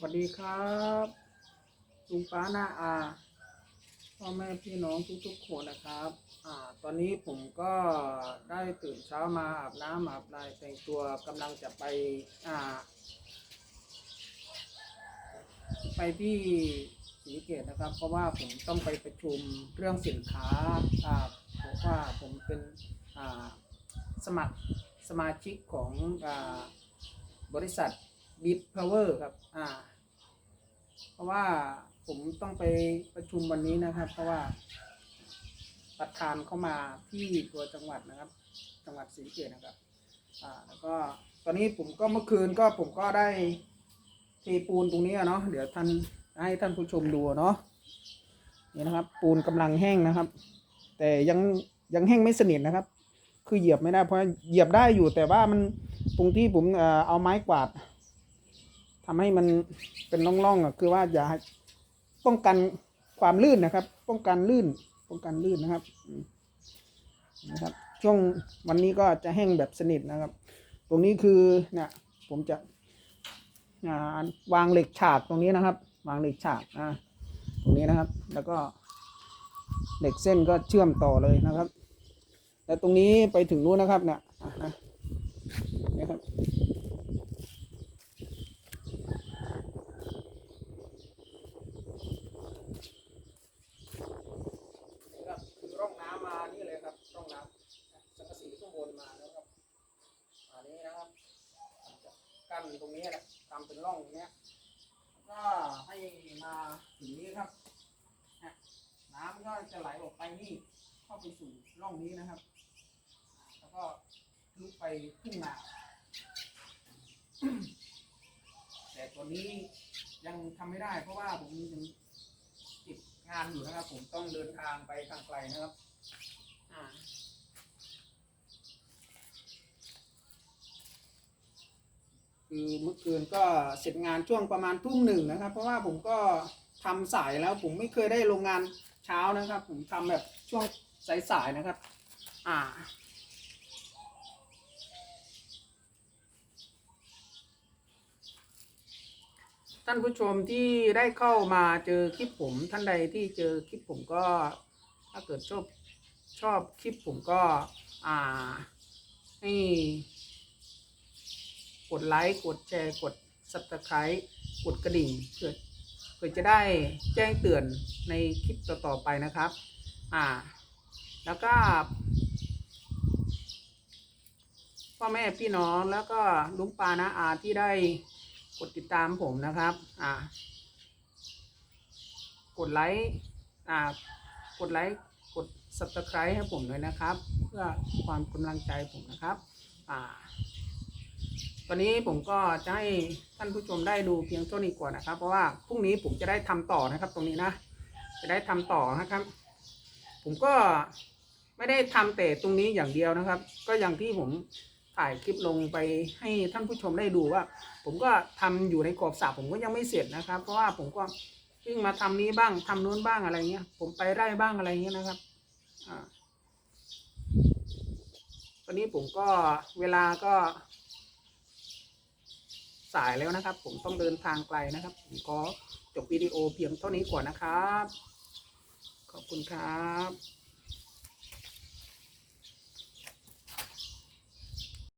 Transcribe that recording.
สวัสดีครับลุงป้าหน้าอาพ่อแม่พี่น้องทุกๆคนนะครับ อ่า ตอนนี้ผมก็ได้ตื่นเช้ามาอาบน้ำอาบลายแต่งตัวกำลังจะไป อ่า ไปที่ศรีสะเกตนะครับ เพราะว่าผมต้องไปประชุมเรื่องสินค้า อ่าเพราะว่าผมเป็น อ่า สมัครสมาชิกของ อ่า บริษัท บิทพาวเวอร์ครับ อ่า เพราะว่าผมต้องไปประชุมวันนี้นะครับ เพราะว่าประธานเข้ามาที่ตัวจังหวัดนะครับ จังหวัดศรีสะเกษนะครับ อ่า แล้วก็ตอนนี้ผมก็เมื่อคืนก็ผมก็ได้เทปูนตรงนี้เนาะ เดี๋ยวท่านให้ท่านผู้ชมดูเนาะ นี่นะครับ ปูนกำลังแห้งนะครับ แต่ยังยังแห้งไม่สนิทนะครับ คือเหยียบไม่ได้เพราะเหยียบได้อยู่แต่ว่ามันตรงที่ผมเออเอาไม้กวาด ทำให้มันเป็นร่องๆอะคือว่าอย่าป้องกันความลื่นนะครับ ป้องกันลื่น ป้องกันลื่นนะครับนะครับ ช่วงวันนี้ก็จะแห้งแบบสนิทนะครับ ตรงนี้คือเนี่ยผมจะาวางเหล็กฉากตรงนี้นะครับ วางเหล็กฉากอ่าตรงนี้นะครับ แล้วก็เหล็กเส้นก็เชื่อมต่อเลยนะครับ แล้วตรงนี้ไปถึงนู้นนะครับเนี่ยอะนะครับ นี่ครับคือร่องน้ำมานี่เลยครับร่องน้ำสังกะสีข้างบนมาแล้วครับอันนี้นะครับจะ กั้นตรงนี้แหละทำเป็นร่องตรงเนี้ยก็ให้มาถึงนี้ครับน้ำก็จะไหลออกไปนี่เข้าไปสู่ร่องนี้นะครับ แล้วก็ลุกไปขึ้นมา แต่ตัวนี้ยังทำไม่ได้ เพราะว่าผมยังติดงานอยู่นะครับ ผมต้องเดินทางไปทางไกลนะครับ อ่า คือเมื่อคืนก็เสร็จงานช่วงประมาณทุ่มหนึ่งนะครับ เพราะว่าผมก็ทำสายแล้วผมไม่เคยได้โรงงานเช้านะครับ ผมทำแบบช่วงสายๆนะครับ อ่าท่านผู้ชมที่ได้เข้ามาเจอคลิปผม ท่านใดที่เจอคลิปผมก็ ถ้าเกิดชอบชอบคลิปผมก็ อ่าให้ กดไลค์กดแชร์กด subscribe กดกระดิ่งเพื่อเพื่อจะได้แจ้งเตือนในคลิปต่อๆไปนะครับ อ่า แล้วก็พ่อแม่พี่น้องแล้วก็ลุงปานะอาที่ได้กดติดตามผมนะครับ อ่า กดไลค์ อ่า กดไลค์ กด subscribe ให้ผมด้วยนะครับ เพื่อความกำลังใจผมนะครับ อ่า ตอนนี้ผมก็จะให้ท่านผู้ชมได้ดูเพียงเท่านี้ก่อนนะครับ เพราะว่าพรุ่งนี้ผมจะได้ทำต่อนะครับ ตรงนี้นะ จะได้ทำต่อนะครับ ผมก็ไม่ได้ทำแต่ตรงนี้อย่างเดียวนะครับ ก็อย่างที่ผมถ่ายคลิปลงไปให้ท่านผู้ชมได้ดูว่า ผมก็ทำอยู่ในกรอบสระผมก็ยังไม่เสร็จนะครับ เพราะว่าผมก็วิ่งมาทำนี้บ้างทำนู้นบ้างอะไรเงี้ย ผมไปไร่บ้างอะไรเงี้ยนะครับอ่าตอนนี้ผมก็เวลาก็ สายแล้วนะครับ ผมต้องเดินทางไกลนะครับผมขอจบวิดีโอเพียงเท่านี้ก่อนนะครับ ขอบคุณครับ